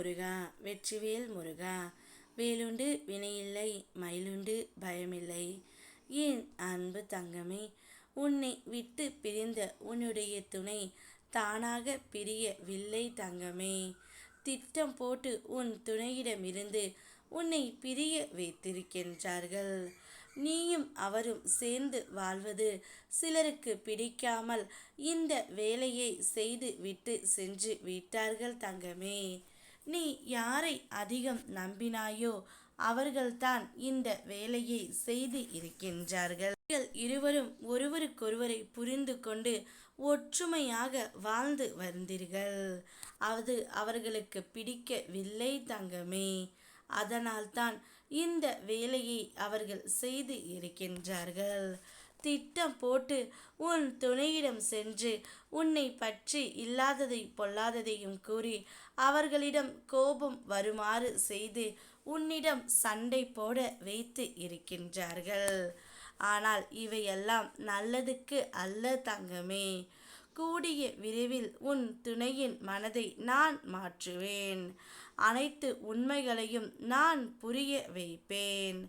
முருகா வெற்றிவேல் முருகா. வேலுண்டு வினையில்லை மயிலுண்டு பயமில்லை. என் அன்பு தங்கமே உன்னை விட்டு பிரிந்த உன்னுடைய துணை தானாக பிரியவில்லை தங்கமே. திட்டம் போட்டு உன் துணையிடமிருந்து உன்னை பிரிய வைத்திருக்கின்றார்கள். நீயும் அவரும் சேர்ந்து வாழ்வது சிலருக்கு பிடிக்காமல் இந்த வேலையை செய்து விட்டு சென்று விட்டார்கள் தங்கமே. நீ யாரை அதிகம் நம்பினாயோ அவர்கள்தான் இந்த வேலையை செய்து இருக்கின்றார்கள். இருவரும் ஒருவருக்கொருவரை புரிந்து கொண்டு ஒற்றுமையாக வாழ்ந்து வந்தீர்கள் அது அவர்களுக்கு பிடிக்கவில்லை தங்கமே. அதனால்தான் இந்த வேலையை அவர்கள் செய்து இருக்கின்றார்கள். திட்டம் போட்டு உன் துணையிடம் சென்று உன்னை பற்றி இல்லாததை பொல்லாததையும் கூறி அவர்களிடம் கோபம் வருமாறு செய்து உன்னிடம் சண்டை போட வைத்து இருக்கின்றார்கள். ஆனால் இவையெல்லாம் நல்லதுக்கு அல்ல தங்கமே. கூடிய விரைவில் உன் துணையின் மனதை நான் மாற்றுவேன். அனைத்து உண்மைகளையும் நான் புரிய வைப்பேன்.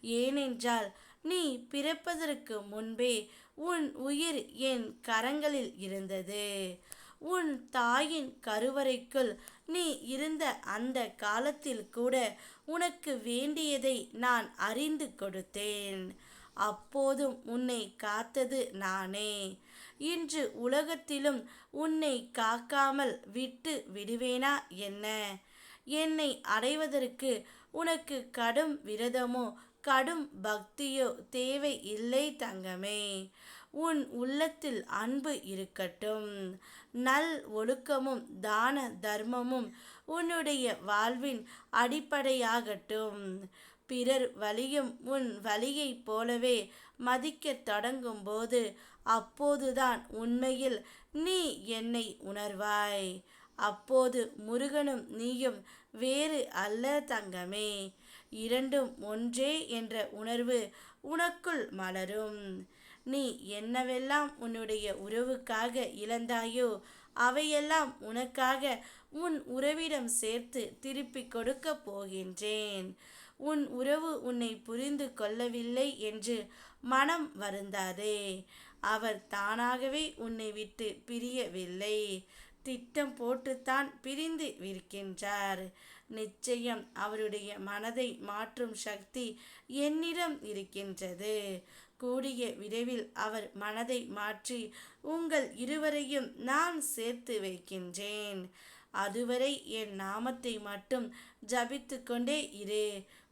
ஏனென்றால் நீ பிறப்பதற்கு முன்பே உன் உயிர் என் கரங்களில் இருந்தது. உன் தாயின் கருவறைக்குள் நீ இருந்த அந்த காலத்தில் கூட உனக்கு வேண்டியதை நான் அறிந்து கொடுத்தேன். அப்போதும் உன்னை காத்தது நானே. இன்று உலகத்திலும் உன்னை காக்காமல் விட்டு விடுவேனா என்ன? என்னை அடைவதற்கு உனக்கு கடும் விரதமோ கடும் பக்தியோ தேவை இல்லை தங்கமே. உன் உள்ளத்தில் அன்பு இருக்கட்டும். நல் ஒழுக்கமும் தான தர்மமும் உன்னுடைய வாழ்வின் அடிப்படையாகட்டும். பிறர் வழியும் உன் வழியைப் போலவே மதிக்கத் தொடங்கும் போது அப்போதுதான் உண்மையில் நீ என்னை உணர்வாய். அப்போது முருகனும் நீயும் வேறு அல்ல தங்கமே. இரண்டும் ஒன்றே என்ற உணர்வு உனக்குள் மலரும். நீ என்னவெல்லாம் உன்னுடைய உறவுக்காக இழந்தாயோ அவையெல்லாம் உனக்காக உன் உறவிடம் சேர்த்து திருப்பி கொடுக்க போகின்றேன். உன் உறவு உன்னை புரிந்து கொள்ளவில்லை என்று மனம் வருந்தாதே. அவர் தானாகவே உன்னை விட்டு பிரியவில்லை. திட்டம் போட்டுத்தான் பிரிந்து விற்கின்றார் நிச்சயம் அவருடைய மனதை மாற்றும் சக்தி என்னிடம் இருக்கின்றது. கூடிய விரைவில் அவர் மனதை மாற்றி உங்கள் இருவரையும் நான் சேர்த்து வைக்கின்றேன். அதுவரை என் நாமத்தை மட்டும் ஜபித்து கொண்டே இரு.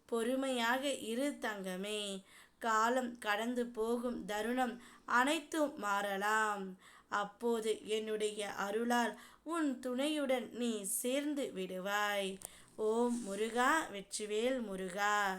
பொறுமையாக இரு தங்கமே. காலம் கடந்து போகும் தருணம் அனைத்தும் மாறலாம். அப்போது என்னுடைய அருளால் உன் துணையுடன் நீ சேர்ந்து விடுவாய். ஓம் முருகா வெற்றிவேல் முருகா.